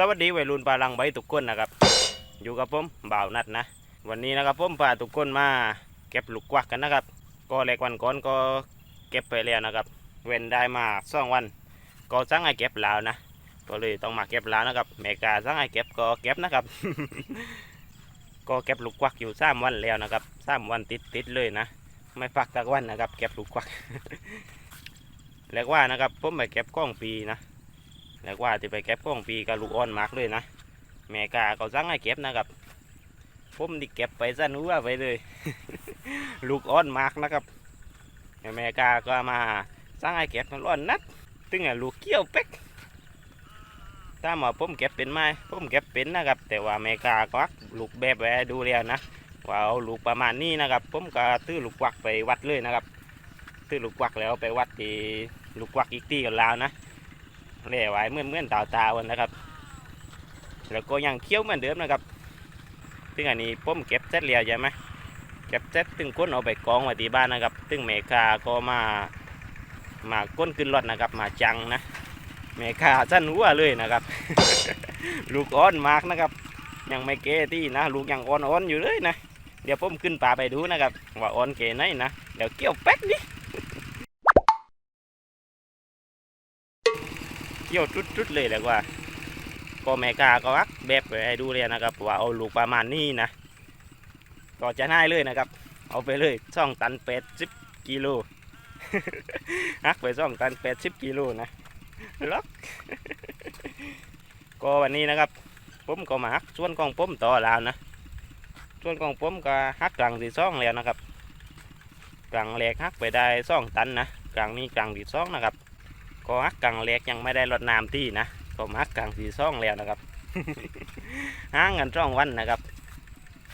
สวัสดีวัยรุ่นปลาลังใบทุกคนนะครับอยู่กับผมบ่าวนัดนะ วันนี้นะครับผมพาทุกคนมาเก็บลูกกวักกันนะครับ ก็แรกวันก่อนก็เก็บไปแล้วนะครับ เว้นได้มาสองวัน ก็สั่งให้เก็บแล้วนะก็เลยต้องมาเก็บแล้วนะครับแม่กาสั่งให้เก็บก็เก็บนะครับ ก็เก็บลูกกวักอยู่สามวันแล้วนะครับสามวันติดติดเลยนะ ไม่พักสักวันนะครับ เก็บลูกกวักเรียกว่านะครับผมไปเก็บกล้องปีนะ เรียกว่าที่ไปเก็บกล้องปีกับลูกอ่อนมากเลยนะแม่กาเขาสั่งให้เก็บนะครับผมดิเก็บไปซะนัวไปเลย ลูกอ่อนมากนะครับแม่กาก็มาสั่งให้เก็บมันร้อนนัดตึงอะลูกเกี้ยวเป๊กตามาผมเก็บเป็นไหมผมเก็บเป็นนะครับ แต่ว่าแม่กาก็ักลูกแบบไว้ให้ดูแล้วนะว่าเอาลูกประมาณนี้นะครับ ผมก็ตื้อลูกกวักไปวัดเลยนะครับตื้อลูกกวักแล้วไปวัดที่ลูกกวักอีกที่กันแล้วนะ เล่ไว้เหมื่อนเหมื่อนตาตาวันนะครับ แล้วก็ยังเคี้ยวเหมือนเดิมนะครับซึ่งอันนี้ผมเก็บเสร็จแล้วใช่ไหมเก็บเสร็จตึงก้นเอาไปกองไว้ที่บ้านนะครับซึ่งเมคาก็มามาก้นขึ้นรถนะครับ มาจังนะเมคาสั้นหัวเลยนะครับ ลูกอ่อนมากนะครับ ยังไม่เกที่นะ ลูกยังอ่อนๆอนอยู่เลยนะเดี๋ยวผมขึ้นป่าไปดูนะครับ ว่าอ่อนเกไหนนะเดี๋ยวเกี่ยวแป๊กดิ เกี่ยวจุดๆเลยแหละว่า ก็แม่กาก็อักแบบไปให้ดูเลยนะครับว่าเอาลูกประมาณนี้นะก็จะง่ายเลยนะครับ เอาไปเลยช่องตันเป็ดสิบกิโลฮักไปช่องตันเป็ดสิบกิโลนะล็อกก็วันนี้นะครับผมก็มาฮักส่วนของผมต่อแล้วนะส่วนของผมก็ฮักกลางที่องแล้วนะครับกลางแรกฮักไปได้สองตันนะกลางนี้กลางที่องนะครับ ก็ฮักกลางแรกยังไม่ได้รดน้ำที่นะก็ฮักกลางที่องแล้วนะครับห่างกันสองวันนะครับ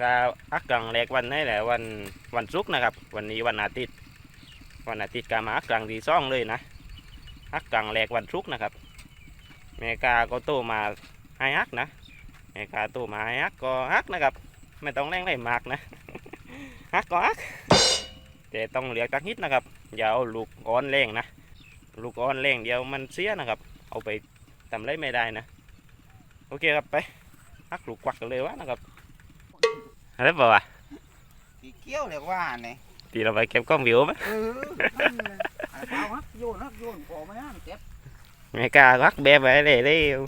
ก็ฮักกลางแรกวันนี้แหละวันวันศุกร์นะครับ วันนี้วันอาทิตย์ วันอาทิตย์ก็มาฮักกลางที่สองเลยนะฮักกลางแรกวันศุกร์นะครับเมกาก็โตมาให้ฮักนะเมกาโตมาให้ฮักก็ฮักนะครับ ไม่ต้องแรงได้มากนะฮักก็ฮักแต่ต้องเลียกตักนิดนะครับอย่าเอาลูกอ่อนแรงนะ ลูกอ่อนแรงเดียวมันเสียนะครับ เอาไปทำไรไม่ได้นะ โอเคครับไปฮักลูกกวักกันเลยวะนะครับอะไรเปล่าวะตีเกี้ยวเรียกว่าเนี่ยตีเราไปเก็บกล้องวิวไหมเออนั่นน่ะอะไรเปล่าฮักโยนฮักโยนพอไหมนะเจ็บไม่กล้าฮักแบบไปเลยเร็ว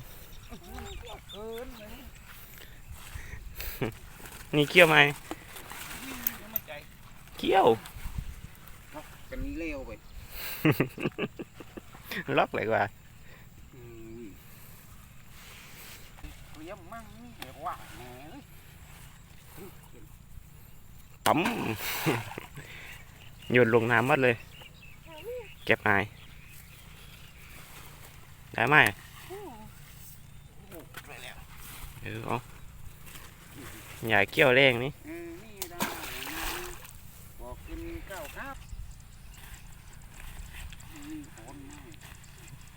เกินเลยนี่เกี่ยวไหมยังไม่ใจเกี่ยวกันนี้เร็วไป ล็อกเลยว่าอืมเลี้ยงมั่งนี่เรี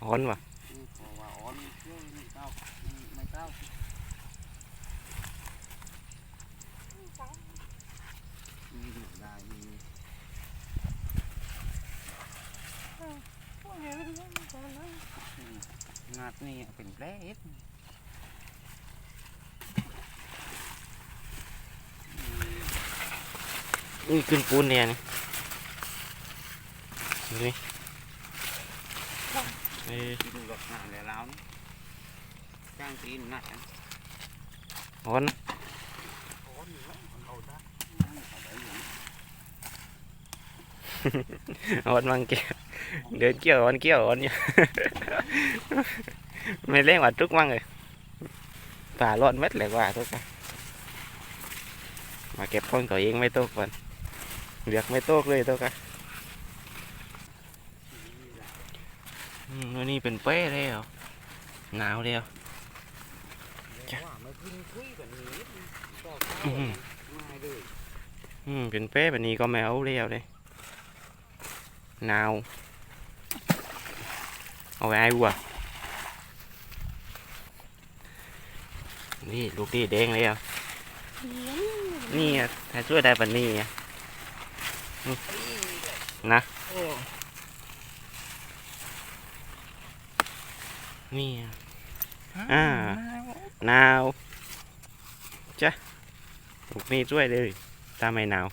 อ่อนวะนี่เพราะว่าอ่อนเชื่อนี่ข้าวนี่ไม่ข้าวนี่ได้นี่งัดนี่เป็นแผลเอ็ดนี่ขึ้นปูนเนี่ยนี่ดูนี่ ดูหลักงานแล้วนี่จ้างตีนงัดกันอ่อนโอนมังเกี่ยวเดินเกี่ยวอ่อนเกี่ยวอ่อนอยู่ไม่เล่นว่าทุกมั่งเลยป่าร้อนเม็ดเลยว่าทุกคนมาเก็บคนตัวเองไม่ตกก่อนเรียกไม่ตกเลยทุกคน อืมวันนี้เป็นเป้แล้วหนาวแล้วเดี๋ยวว่าไม่กินคุยกันนี้ก็อื้อหือง่ายเลยอืมเป็นเป้แบบนี้ก็ไม่เอาแล้วเลยหนาวเอาไว้ไอ้วัวนี่ลูกนี่แดงเลยอะนี่ถ้าช่วยได้ปันนี้อะนะ โอ้ นี่อ่านาวจ้ะลูกนี้ช่วยเลยถ้าไม่หนาว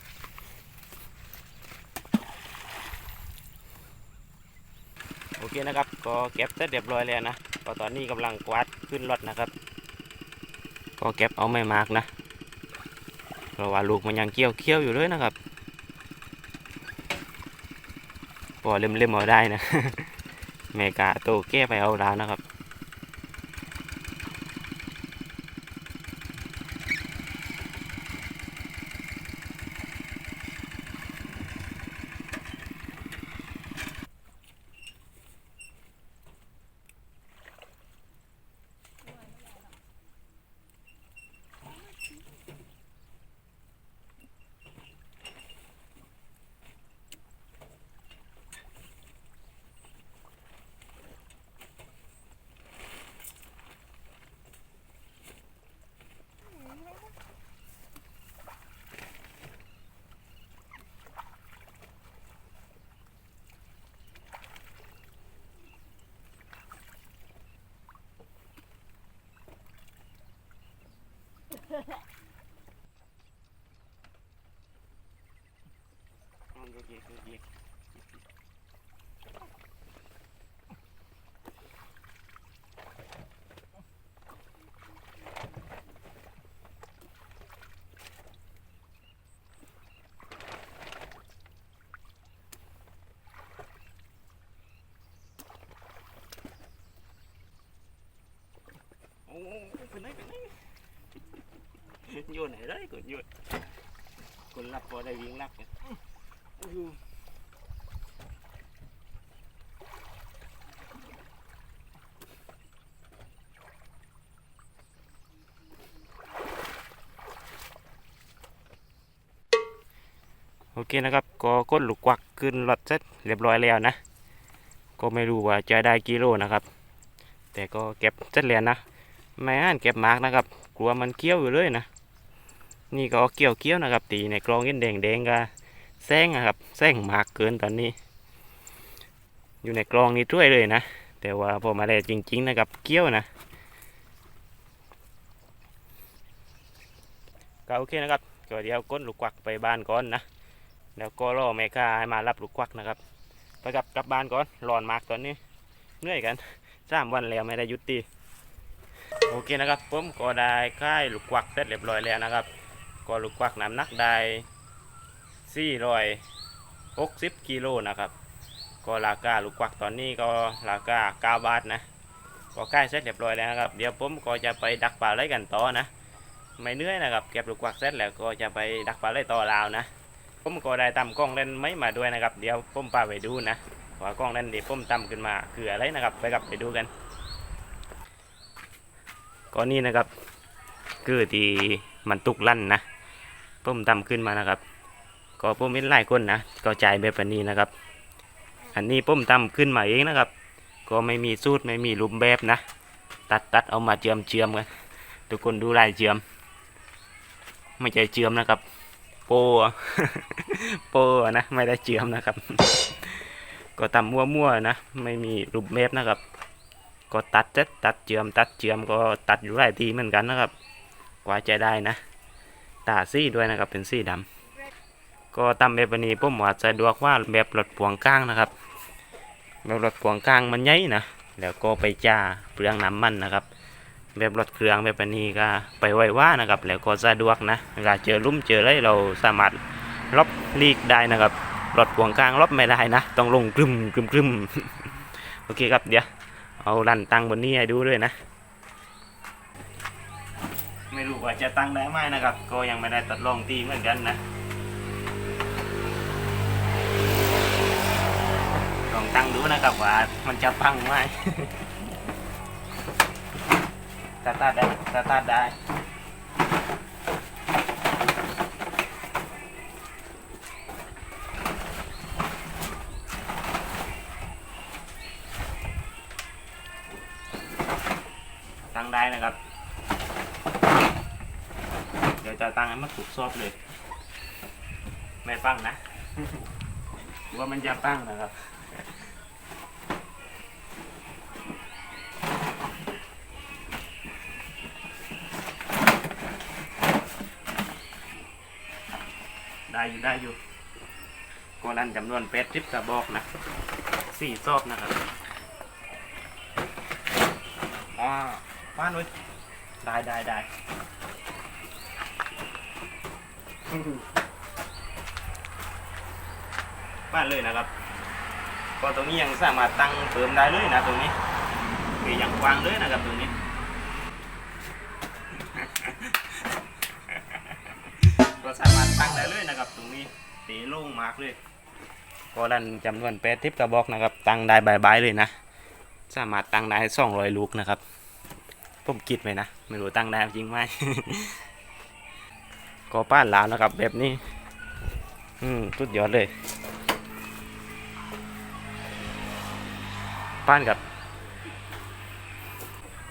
โอเคนะครับ ก็เก็บเสร็จเรียบร้อยแล้วนะก็ตอนนี้กำลังกวาดขึ้นรถนะครับ ก็เก็บเอาไม่มากนะเพราะว่าลูกมันยังเกี้ยวเคี้ยวอยู่เลยนะครับพอเล่มๆเอาได้นะเมกาโตแก้ไปเอาแล้วนะครับ โอ้เป็นไรเป็นไรโยนไหนได้กดโยนคนรับพอได้วิ่งรับกันอู้ โอเคนะครับ ก็ก้นลูกกวักขึ้นรถเสร็จเรียบร้อยแล้วนะ ก็ไม่รู้ว่าจะได้กิโลนะครับ แต่ก็เก็บเสร็จแล้วนะ ไม่อ่านเก็บมาร์กนะครับ กลัวมันเกี้ยวอยู่เลยนะ นี่ก็เกี่ยวเกี้ยวนะครับ ตีในกรองเย็นแดงแดงๆก็ แซงนะครับแซงหมากเกินตอนนี้ อยู่ในกรองนี้ช่วยเลยนะ แต่ว่าพอมาได้จริง ๆ นะครับ เกี้ยวนะก็โอเคนะครับก็เดี๋ยวก้นลูกกวักไปบ้านก่อนนะแล้วก็รอแม่ค้าให้มารับลูกกวักนะครับไปกลับกลับบ้านก่อนร้อนมากตอนนี้เหนื่อยกันสามวันแล้วไม่ได้ยุตีโอเคนะครับผมก็ได้ค่ายลูกกวักเสร็จเรียบร้อยแล้วนะครับ ก็ลูกกวักน้ำหนักได้ 460กิโลนะครับ ก็ราคาลูกกวักตอนนี้ก็ราคา9บาทนะ ก็ใกล้เสร็จเรียบร้อยแล้วนะครับ เดี๋ยวผมก็จะไปดักปลาไหลกันต่อนะ ไม่เหนื่อยนะครับเก็บลูกกวักเสร็จแล้วก็จะไปดักปลาไหลต่อลาวนะ ผมก็ได้ตำกล้องเล่นไม้มาด้วยนะครับ เดี๋ยวผมพาไปดูนะว่ากล้องเล่นที่ผมตำขึ้นมาคืออะไรนะครับ ไปกับไปดูกันก็นี่นะครับ คือที่มันตุกลั่นนะผมทำขึ้นมานะครับ ก็ผมเป็นหลายคนนะก็จ่ายแบบนี้นะครับ อันนี้ผมทำขึ้นมาเองนะครับ ก็ไม่มีสูตรไม่มีรูปแบบนะ ตัดตัดเอามาเจียมเจียมกันทุกคนดูลายเจียม ไม่ใช่เจียมนะครับ โปโปนะไม่ได้เจียมนะครับ ก็ทำมั่วๆนะ ไม่มีรูปแบบนะครับ ก็ตัดเสร็จตัดเจือมตัดเจือมก็ตัดอยู่หลายทีเหมือนกันนะครับ กว่าจะได้นะตาซี่ด้วยนะครับเป็นสีดำ ก็ตำแบบนี้ผมว่าสะดวกว่าแบบรถพ่วงข้างนะครับแบบรถพ่วงข้างมันใหญ่นะแล้วก็ไปจ้าเปลืองน้ำมันนะครับ แบบรถเครื่องแบบนี้ก็ไปไวว่านะครับ แล้วก็สะดวกนะเวลาเจอลุ่มเจออะไรเราสามารถลบลีกได้นะครับรถพ่วงข้างลบไม่ได้นะต้องลงกรึมกรึมกรึมโอเคครับเดี๋ยวเอาลันตังบนนี้ให้ดูด้วยนะ ไม่รู้ว่าจะตั้งได้ไหมนะครับ ก็ยังไม่ได้ตัดลองตีเหมือนกันนะลอง ตั้งดูนะครับว่ามันจะตั้งไหมสตาร์ทได้สตาร์ทได้ตั้งได้นะครับ เดี๋ยวจะตั้งให้มันถูกซอบเลย ไม่ปั้งนะว่ามันจะปั้งนะครับ ได้อยู่ได้อยู่ก็รันจำนวนเป็ดทิปกระบอกนะสี่ซอบนะครับอ่าป้านไว้ได้ได้ได้ป้านเลยนะครับก็ตรงนี้ยังสามารถตั้งเติมได้เลยนะตรงนี้มียังกว้างเลยนะครับตรงนี้ ก็สามารถตั้งได้เลยนะครับ ตรงนี้ตีโล่งมากเลยก็ดันจำนวนแปดทิปกระบอกนะครับ ตั้งได้บายๆเลยนะ สามารถตั้งได้สองร้อยลูกนะครับ ผมคิดไหมนะ ไม่รู้ตั้งได้จริงไหมก็ป้านหลาวนะครับ แบบนี้ อืมสุดยอดเลย ป้านกับ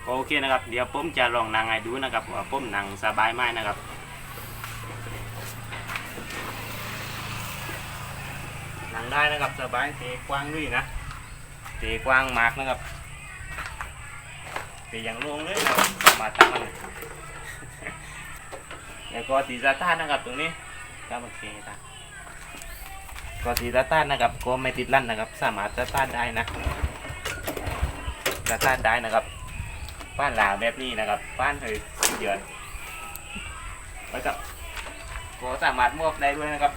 โอเคนะครับ เดี๋ยวผมจะลองนั่งให้ดูนะครับว่าผมนั่งสบายไหมนะครับ นั่งได้นะครับสบายเตะกว้างด้วยนะเตะกว้างมากนะครับเตะอย่างลงเลยนะครับสมารถตั้งมันแล้วก็ตีสตาร์ทนะครับตรงนี้ก็โอเคตาก็ตีสตาร์ทนะครับก็ไม่ติดลั่นนะครับ สามารถสตาร์ทได้นะสตาร์ทได้นะครับบ้านลาวแบบนี้นะครับบ้านเฮยสุดยอดแล้วก็ก็สามารถมวบได้ด้วยนะครับ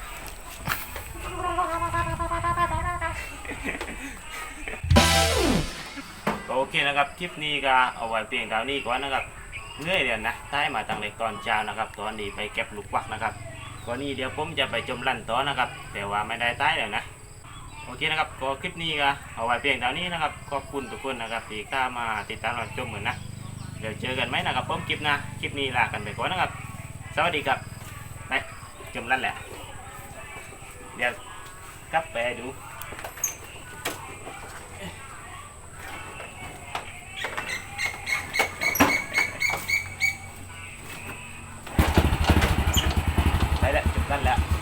เคนะครับคลิปนี้ก็เอาไว้เพียงเท่านี้ก่อนนะครับเหนื่อยเดียวนะท้ายมาตั้งแต่ตอนเช้านะครับ ตอนนี้ไปเก็บลูกวักนะครับก่อนนี้เดี๋ยวผมจะไปจมลั่นต่อนะครับ แต่ว่าไม่ได้ท้ายแล้วนะโอเคนะครับก็คลิปนี้ก็เอาไว้เพียงเท่านี้นะครับขอบคุณทุกคนนะครับที่เข้ามาติดตามรับชมเหมือนนะเดี๋ยวเจอกันไหมนะครับผมคลิปหนะคลิปนี้ลากันไปก่อนนะครับ สวัสดีครับไปจมลั่นแหละเดี๋ยวกลับไปดู 干了。